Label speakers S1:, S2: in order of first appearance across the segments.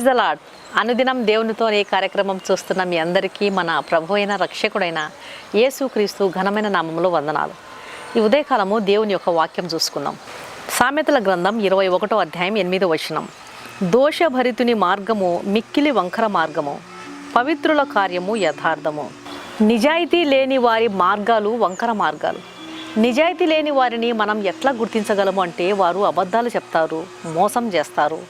S1: Praise the lord అనుదినం దేవునితో ఈ కార్యక్రమం చూస్తున్న మీ అందరికీ మన ప్రభు అయిన రక్షకుడైన యేసుక్రీస్తు ఘనమైన నామంలో వందనాలు. ఈ ఉదయకాలము దేవుని యొక్క వాక్యం చూసుకుందాం. సామెతల గ్రంథం ఇరవై ఒకటో అధ్యాయం ఎనిమిదో వచనం. దోషభరితుని మార్గము మిక్కిలి వంకర మార్గము పవిత్రుల కార్యము యథార్థము. నిజాయితీ లేని వారి మార్గాలు వంకర మార్గాలు. నిజాయితీ లేని వారిని మనం ఎట్లా గుర్తించగలము అంటే వారు అబద్ధాలు చెప్తారు మోసం చేస్తారు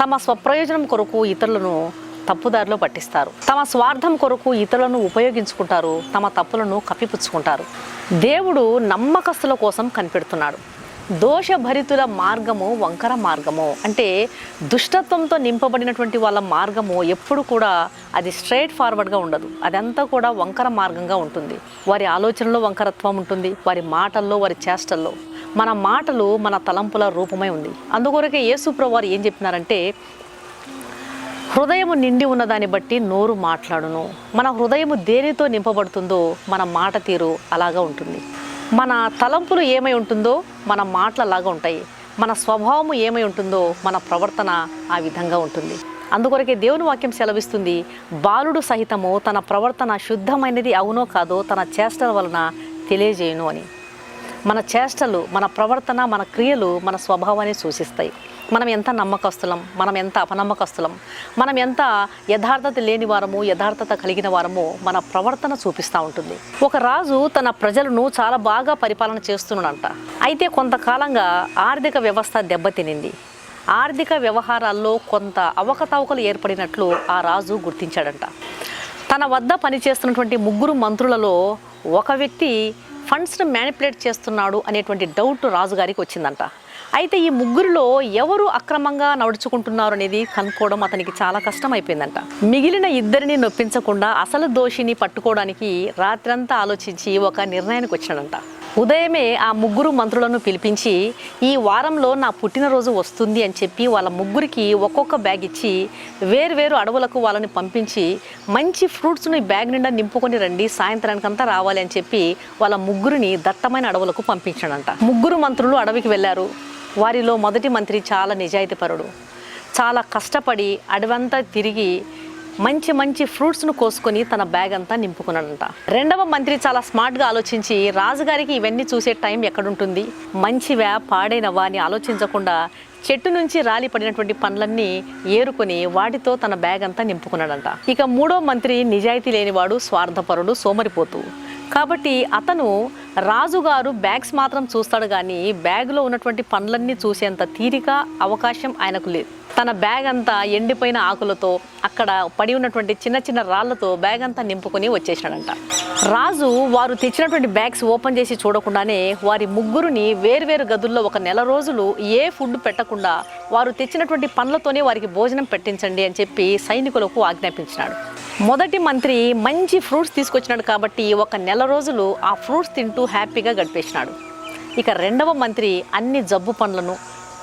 S1: తమ స్వప్రయోజనం కొరకు ఇతరులను తప్పుదారిలో పట్టిస్తారు. తమ స్వార్థం కొరకు ఇతరులను ఉపయోగించుకుంటారు. తమ తప్పులను కప్పిపుచ్చుకుంటారు. దేవుడు నమ్మకస్తుల కోసం కనిపెడుతున్నాడు. దోషభరితుల మార్గము వంకర మార్గము. అంటే దుష్టత్వంతో నింపబడినటువంటి వాళ్ళ మార్గము ఎప్పుడు కూడా అది స్ట్రైట్ ఫార్వర్డ్గా ఉండదు. అదంతా కూడా వంకర మార్గంగా ఉంటుంది. వారి ఆలోచనలో వంకరత్వం ఉంటుంది. వారి మాటల్లో వారి చేష్టల్లో. మన మాటలు మన తలంపుల రూపమై ఉంది. అందుకొరకే యేసుప్రవారు ఏం చెప్పినారంటే హృదయము నిండి ఉన్న దాన్ని బట్టి నోరు మాట్లాడును. మన హృదయము దేనితో నింపబడుతుందో మన మాట తీరు అలాగా ఉంటుంది. మన తలంపులు ఏమై ఉంటుందో మన మాటలు అలాగా ఉంటాయి. మన స్వభావము ఏమై ఉంటుందో మన ప్రవర్తన ఆ విధంగా ఉంటుంది. అందుకొరకే దేవుని వాక్యం సెలవిస్తుంది బాలుడు సహితము తన ప్రవర్తన శుద్ధమైనది అవునో కాదో తన చేష్టల వలన తెలియజేయును అని. మన చేష్టలు మన ప్రవర్తన మన క్రియలు మన స్వభావాన్ని సూచిస్తాయి. మనం ఎంత నమ్మకస్తులం మనం ఎంత అపనమ్మకస్తులం మనం ఎంత యథార్థత లేని వారము యథార్థత కలిగిన వారము మన ప్రవర్తన చూపిస్తూ ఉంటుంది. ఒక రాజు తన ప్రజలను చాలా బాగా పరిపాలన చేస్తున్నాడంట. అయితే కొంతకాలంగా ఆర్థిక వ్యవస్థ దెబ్బతినింది. ఆర్థిక వ్యవహారాల్లో కొంత అవకతవకలు ఏర్పడినట్లు ఆ రాజు గుర్తించాడంట. తన వద్ద పనిచేస్తున్నటువంటి ముగ్గురు మంత్రులలో ఒక వ్యక్తి ఫండ్స్ను మ్యానిపులేట్ చేస్తున్నాడు అనేటువంటి డౌట్ రాజుగారికి వచ్చిందంట. అయితే ఈ ముగ్గురిలో ఎవరు అక్రమంగా నడుచుకుంటున్నారు అనేది కనుక్కోవడం అతనికి చాలా కష్టం అయిపోయిందంట మిగిలిన ఇద్దరిని నొప్పించకుండా అసలు దోషిని పట్టుకోవడానికి రాత్రంతా ఆలోచించి ఒక నిర్ణయానికి వచ్చాడంట. ఉదయమే ఆ ముగ్గురు మంత్రులను పిలిపించి ఈ వారంలో నా పుట్టినరోజు వస్తుంది అని చెప్పి వాళ్ళ ముగ్గురికి ఒక్కొక్క బ్యాగ్ ఇచ్చి వేరువేరు అడవులకు వాళ్ళని పంపించి మంచి ఫ్రూట్స్ని బ్యాగ్ నిండా నింపుకొని రండి సాయంత్రానికంతా రావాలి అని చెప్పి వాళ్ళ ముగ్గురిని దట్టమైన అడవులకు పంపించాడంట. ముగ్గురు మంత్రులు అడవికి వెళ్ళారు. వారిలో మొదటి మంత్రి చాలా నిజాయితీపరుడు. చాలా కష్టపడి అడవంతా తిరిగి మంచి మంచి ఫ్రూట్స్ను కోసుకొని తన బ్యాగ్ అంతా నింపుకున్నాడంట. రెండవ మంత్రి చాలా స్మార్ట్గా ఆలోచించి రాజుగారికి ఇవన్నీ చూసే టైం ఎక్కడుంటుంది? మంచివా పాడైనవా అని ఆలోచించకుండా చెట్టు నుంచి రాలి పడినటువంటి పండ్లన్నీ ఏరుకొని వాటితో తన బ్యాగ్ అంతా నింపుకున్నాడంట. ఇక మూడో మంత్రి నిజాయితీ లేనివాడు స్వార్థపరుడు సోమరిపోతూ. కాబట్టి అతను రాజుగారు బ్యాగ్స్ మాత్రం చూస్తాడు కానీ బ్యాగ్లో ఉన్నటువంటి పండ్లన్నీ చూసేంత తీరిక అవకాశం ఆయనకు లేదు. తన బ్యాగ్ అంతా ఎండిపోయిన ఆకులతో అక్కడ పడి ఉన్నటువంటి చిన్న చిన్న రాళ్ళతో బ్యాగ్ అంతా నింపుకొని వచ్చేసాడంట రాజు వారు తెచ్చినటువంటి బ్యాగ్స్ ఓపెన్ చేసి చూడకుండానే వారి ముగ్గురిని వేర్వేరు గదుల్లో ఒక నెల రోజులు ఏ ఫుడ్ పెట్టకుండా వారు తెచ్చినటువంటి పండ్లతోనే వారికి భోజనం పెట్టించండి అని చెప్పి సైనికులకు ఆజ్ఞాపించినాడు. మొదటి మంత్రి మంచి ఫ్రూట్స్ తీసుకొచ్చినాడు కాబట్టి ఒక నెల రోజులు ఆ ఫ్రూట్స్ తింటూ హ్యాపీగా గడిపేసినాడు. ఇక రెండవ మంత్రి అన్ని జబ్బు పండ్లను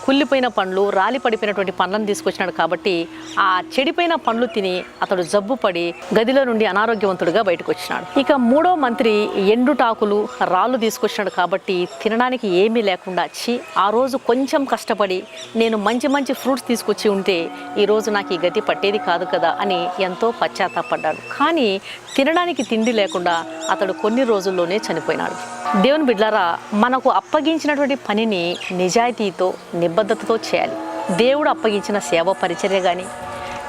S1: కుళ్ళిపోయిన పండ్లు రాలి పడిపోయినటువంటి పండ్లను తీసుకొచ్చినాడు కాబట్టి ఆ చెడిపోయిన పండ్లు తిని అతడు జబ్బు పడి గదిలో నుండి అనారోగ్యవంతుడిగా బయటకు వచ్చినాడు ఇక మూడో మంత్రి ఎండుటాకులు రాళ్ళు తీసుకొచ్చినాడు కాబట్టి తినడానికి ఏమీ లేకుండా చి ఆ రోజు కొంచెం కష్టపడి నేను మంచి మంచి ఫ్రూట్స్ తీసుకొచ్చి ఉంటే ఈరోజు నాకు ఈ గతి పట్టేది కాదు కదా అని ఎంతో పశ్చాత్తాపడ్డాడు. కానీ తినడానికి తిండి లేకుండా అతడు కొన్ని రోజుల్లోనే చనిపోయినాడు. దేవుని బిడ్లారా మనకు అప్పగించినటువంటి పనిని నిజాయితీతో నిబద్ధతతో చేయాలి. దేవుడు అప్పగించిన సేవ పరిచర్య కానీ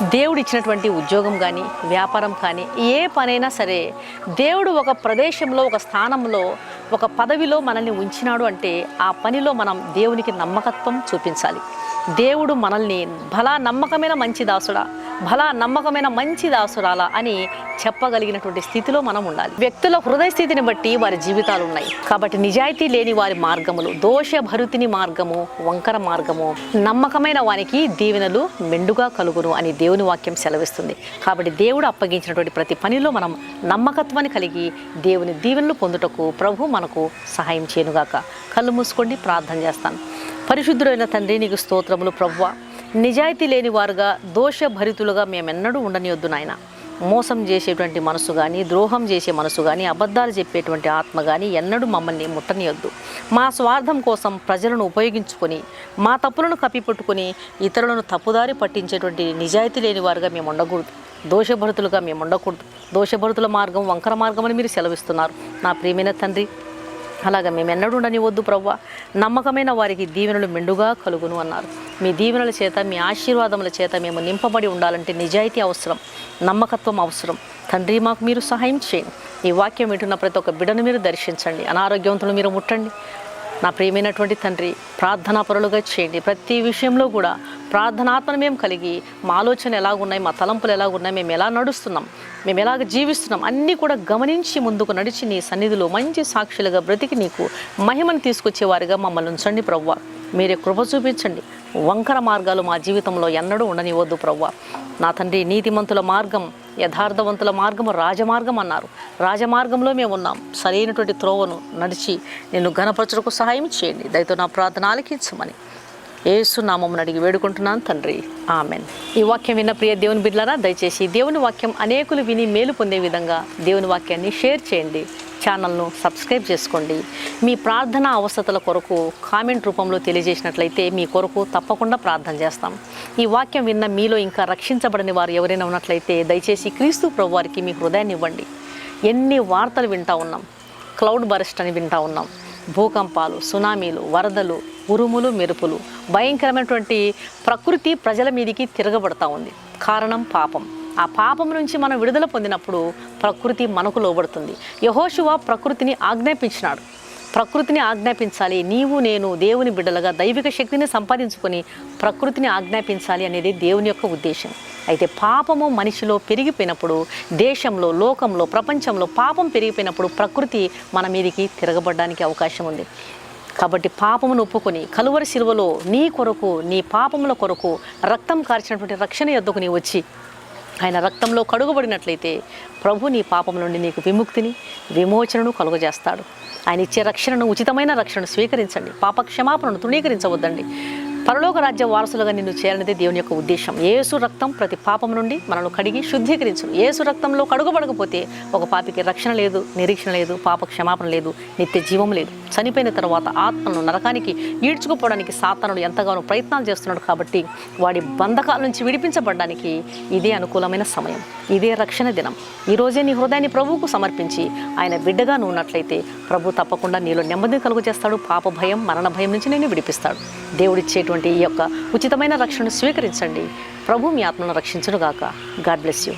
S1: దేవుడు ఇచ్చినటువంటి ఉద్యోగం కానీ వ్యాపారం కానీ ఏ పనైనా సరే దేవుడు ఒక ప్రదేశంలో ఒక స్థానంలో ఒక పదవిలో మనల్ని ఉంచినాడు అంటే ఆ పనిలో మనం దేవునికి నమ్మకత్వం చూపించాలి. దేవుడు మనల్ని భలా నమ్మకమైన మంచి దాసుడా. భలా నమ్మకమైన మంచి దాసురాలా అని చెప్పగలిగినటువంటి స్థితిలో మనం ఉండాలి. వ్యక్తుల హృదయ స్థితిని బట్టి వారి జీవితాలు ఉన్నాయి. కాబట్టి నిజాయితీ లేని వారి మార్గములు దోష భరుతిని మార్గము వంకర మార్గము నమ్మకమైన వానికి దీవెనలు మెండుగా కలుగును అని దేవుని వాక్యం సెలవిస్తుంది. కాబట్టి దేవుడు అప్పగించినటువంటి ప్రతి పనిలో మనం నమ్మకత్వాన్ని కలిగి దేవుని దీవెనలు పొందుటకు ప్రభు మనకు సహాయం చేయనుగాక. కళ్ళు మూసుకోండి ప్రార్థన చేస్తాను. పరిశుద్ధుడైన తండ్రి నీకు స్తోత్రములు ప్రవ్వ నిజాయితీ లేని వారుగా దోషభరితులుగా మేమెన్నడూ ఉండనివద్దు నాయన. మోసం చేసేటువంటి మనసు కానీ ద్రోహం చేసే మనసు కానీ అబద్ధాలు చెప్పేటువంటి ఆత్మ కానీ ఎన్నడూ మమ్మల్ని ముట్టనియొద్దు. మా స్వార్థం కోసం ప్రజలను ఉపయోగించుకొని మా తప్పులను కప్పిపెట్టుకొని ఇతరులను తప్పుదారి పట్టించేటువంటి నిజాయితీ లేని వారుగా మేము ఉండకూడదు దోషభరితులుగా మేము ఉండకూడదు దోషభరితుల మార్గం వంకర మార్గం అని మీరు సెలవిస్తున్నారు. నా ప్రియమైన తండ్రి అలాగా మేము ఎన్నడూ ఉండనివద్దు ప్రవ్వ. నమ్మకమైన వారికి దీవెనలు మెండుగా కలుగును అన్నారు. మీ దీవెనల చేత మీ ఆశీర్వాదముల చేత మేము నింపబడి ఉండాలంటే నిజాయితీ అవసరం నమ్మకత్వం అవసరం. తండ్రి మాకు మీరు సహాయం చేయండి. ఈ వాక్యం వింటున్న ప్రతి ఒక్క బిడను మీరు దర్శించండి. అనారోగ్యవంతులు మీరు ముట్టండి. నా ప్రియమైనటువంటి తండ్రి ప్రార్థనా పరులుగా చేయండి. ప్రతి విషయంలో కూడా ప్రార్థనాత్మను మేము కలిగి మా ఆలోచన ఎలాగున్నాయి మా తలంపులు ఎలాగున్నాయి మేము ఎలా నడుస్తున్నాం మేము ఎలాగ జీవిస్తున్నాం అన్నీ కూడా గమనించి ముందుకు నడిచి నీ సన్నిధిలో మంచి సాక్షులుగా బ్రతికి నీకు మహిమను తీసుకొచ్చేవారిగా మమ్మల్ని ఉంచండి ప్రవ్వ మీరే కృప చూపించండి. వంకర మార్గాలు మా జీవితంలో ఎన్నడూ ఉండనివ్వద్దు ప్రవ్వ. నా తండ్రి నీతిమంతుల మార్గం యథార్థవంతుల మార్గము రాజమార్గం అన్నారు. రాజమార్గంలో మేము ఉన్నాం సరైనటువంటి త్రోవను నడిచి నేను ఘనపరచుటకు సహాయం చేయండి. దయతో నా ప్రార్థన ఆలకించమని ఏసు నామమును అడిగి వేడుకుంటున్నాను తండ్రి. ఆమెన్. ఈ వాక్యం విన్న ప్రియ దేవుని బిడ్డలారా దయచేసి దేవుని వాక్యం అనేకులు విని మేలు పొందే విధంగా దేవుని వాక్యాన్ని షేర్ చేయండి. ఛానల్ను సబ్స్క్రైబ్ చేసుకోండి. మీ ప్రార్థన అవసరతల కొరకు కామెంట్ రూపంలో తెలియజేసినట్లయితే మీ కొరకు తప్పకుండా ప్రార్థన చేస్తాం. ఈ వాక్యం విన్న మీలో ఇంకా రక్షించబడని వారు ఎవరైనా ఉన్నట్లయితే దయచేసి క్రీస్తు ప్రభువారికి మీ హృదయాన్ని ఇవ్వండి. ఎన్ని వార్తలు వింటా ఉన్నాం. క్లౌడ్ బరెస్ట్ అని వింటా ఉన్నాం. భూకంపాలు సునామీలు వరదలు ఉరుములు మెరుపులు భయంకరమైనటువంటి ప్రకృతి ప్రజల మీదికి తిరగబడతా ఉంది. కారణం పాపం. ఆ పాపం నుంచి మనం విడుదల పొందినప్పుడు ప్రకృతి మనకు లోబడుతుంది. యహోశివ ప్రకృతిని ఆజ్ఞాపించినాడు. ప్రకృతిని ఆజ్ఞాపించాలి నీవు నేను దేవుని బిడ్డలుగా దైవిక శక్తిని సంపాదించుకొని ప్రకృతిని ఆజ్ఞాపించాలి అనేది దేవుని యొక్క ఉద్దేశం. అయితే పాపము మనిషిలో పెరిగిపోయినప్పుడు దేశంలో లోకంలో ప్రపంచంలో పాపం పెరిగిపోయినప్పుడు ప్రకృతి మన మీదికి తిరగబడడానికి అవకాశం ఉంది. కాబట్టి పాపమును ఒప్పుకొని కలువరి శిలువలో నీ కొరకు నీ పాపముల కొరకు రక్తం కార్చినటువంటి రక్షణ యొద్దకు నీ వచ్చి ఆయన రక్తంలో కడుగబడినట్లయితే ప్రభు నీ పాపం నుండి నీకు విముక్తిని విమోచనను కలుగజేస్తాడు. ఆయన ఇచ్చే రక్షణను ఉచితమైన రక్షణను స్వీకరించండి. పాప క్షమాపణను తృణీకరించవద్దండి. పరలోక రాజ్య వారసులుగా నిన్ను చేయాలనేది దేవుని యొక్క ఉద్దేశం. ఏసు రక్తం ప్రతి పాపం నుండి మనల్ని కడిగి శుద్ధీకరించును. ఏసు రక్తంలో కడుగబడకపోతే ఒక పాపికి రక్షణ లేదు నిరీక్షణ లేదు పాప క్షమాపణ లేదు నిత్య జీవం లేదు. చనిపోయిన తర్వాత ఆత్మను నరకానికి ఈడ్చుకుపోవడానికి సాతానుడు ఎంతగానో ప్రయత్నాలు చేస్తున్నాడు కాబట్టి వాడి బంధకాల నుంచి విడిపించబడడానికి ఇదే అనుకూలమైన సమయం ఇదే రక్షణ దినం. ఈరోజే నీ హృదయాన్ని ప్రభువుకు సమర్పించి ఆయన బిడ్డగా నువ్వు ఉన్నట్లయితే ప్రభు తప్పకుండా నీలో నెమ్మదిని కలుగు చేస్తాడు పాప భయం మరణ భయం నుంచి నేను విడిపిస్తాడు. దేవుడిచ్చేటువంటి ఈ యొక్క ఉచితమైన రక్షణను స్వీకరించండి. ప్రభు మీ ఆత్మను రక్షించునుగాక. God bless you.